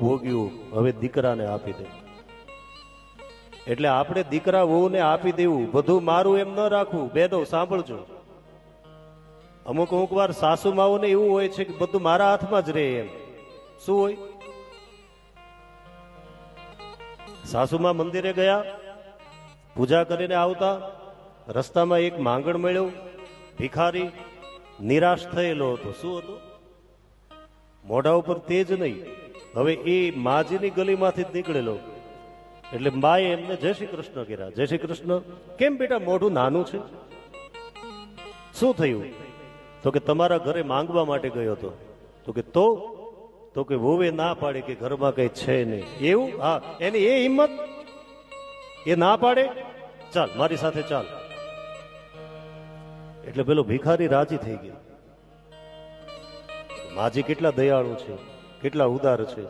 ભોગ્યું. હવે દીકરાને આપી દે. એટલે આપણે દીકરા વહુને આપી દેવું. બધું મારું એમ ન રાખવું. બેનો સાંભળજો. અમુક અમુક વાર સાસુ માઓને એવું હોય છે કે બધું મારા હાથમાં જ રહે એમ. શું હોય? સાસુમાં મંદિરે ગયા, પૂજા કરીને આવતા, રસ્તામાં એક માંગણ મળ્યો. ભિખારી નિરાશ થયેલો હતો. શું હતું? મોઢા ઉપર તેજ નહીં. હવે એ માજીની ગલીમાંથી જ નીકળેલો એટલે માએ એમને જય શ્રી કૃષ્ણ કર્યા. જય શ્રી કૃષ્ણ. કેમ બેટા મોઢું નાનું છે? શું થયું? તો કે તમારા ઘરે માંગવા માટે ગયો હતો. તો કે તો? તો કે વોવે ના પાડે કે ઘરમાં કઈ છે નહીં. એવું? હા, એની એ હિંમત? એ ના પાડે? ચાલ, મારી સાથે ચાલ. એટલે પેલો ભિખારી રાજી થઈ ગયો. માજી કેટલા દયાળુ છે. કેટલા ઉદાર છે.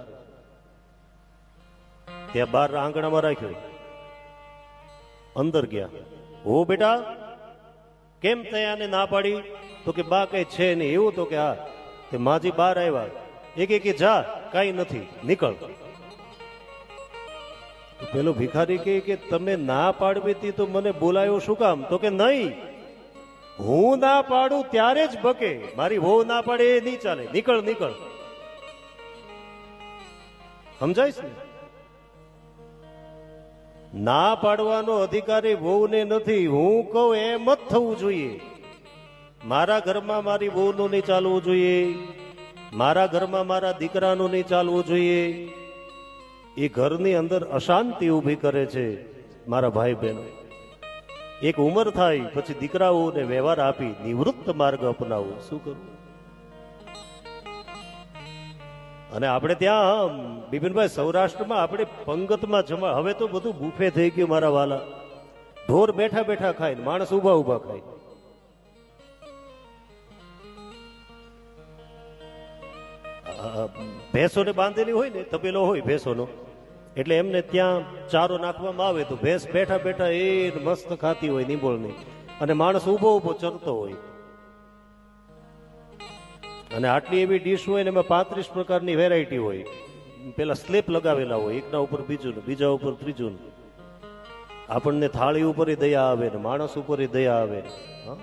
ત્યાં બાર આંગણામાં રાખ્યો. અંદર ગયા. હો બેટા, કેમ તયાને ના પાડી? તો કે બા કઈ છે નહીં. એવું તો કે હા, તે માજી બહાર આવ્યા એક એક જા, કઈ નથી. નીકળ. પેલો ભિખારી કે કે તમે ના પાડવી હતી તો મને બોલાયો શું કામ? તો કે નહીં. હું ના પાડું ત્યારે જ બકે. મારી વહુ ના પાડે એ નહીં ચાલે. નીકળ નીકળ. સમજાય છે? ના પાડવાનો અધિકારી વહુને નથી. હું કહું એમ જ થવું જોઈએ. મારા ઘરમાં મારી વહુનું નહીં ચાલવું જોઈએ. મારા ઘરમાં મારા દીકરાનું નહીં ચાલવું જોઈએ. એ ઘરની અંદર અશાંતિ ઊભી કરે છે મારા ભાઈ બહેનો એક ઉંમર થાય, પછી દીકરાઓને વ્યવહાર આપી નિવૃત્ત માર્ગ અપનાવો. શું કરવું? અને આપણે ત્યાં, બિપિનભાઈ, સૌરાષ્ટ્રમાં આપણે પંગતમાં જમા હવે તો બધું બુફે થઈ ગયું મારા વાલા. ઢોર બેઠા બેઠા ખાય માણસ ઊભા ઊભા ખાય ભેંસોને બાંધેલી હોય ને, તપેલો હોય ભેંસોનો, એટલે એમને ત્યાં ચારો નાખવામાં આવે તો ભેંસ બેઠા બેઠા એ મસ્ત ખાતી હોય નિંબોળની. અને માણસ ઊભો ઊભો ચરતો હોય. અને આટલી એવી ડીશ હોય ને એમાં પાંત્રીસ પ્રકારની વેરાયટી હોય પેલા સ્લેપ લગાવેલા હોય, એકના ઉપર બીજું બીજા ઉપર ત્રીજું આપણને થાળી ઉપર દયા આવે ને, માણસ ઉપર દયા આવે ને. હા?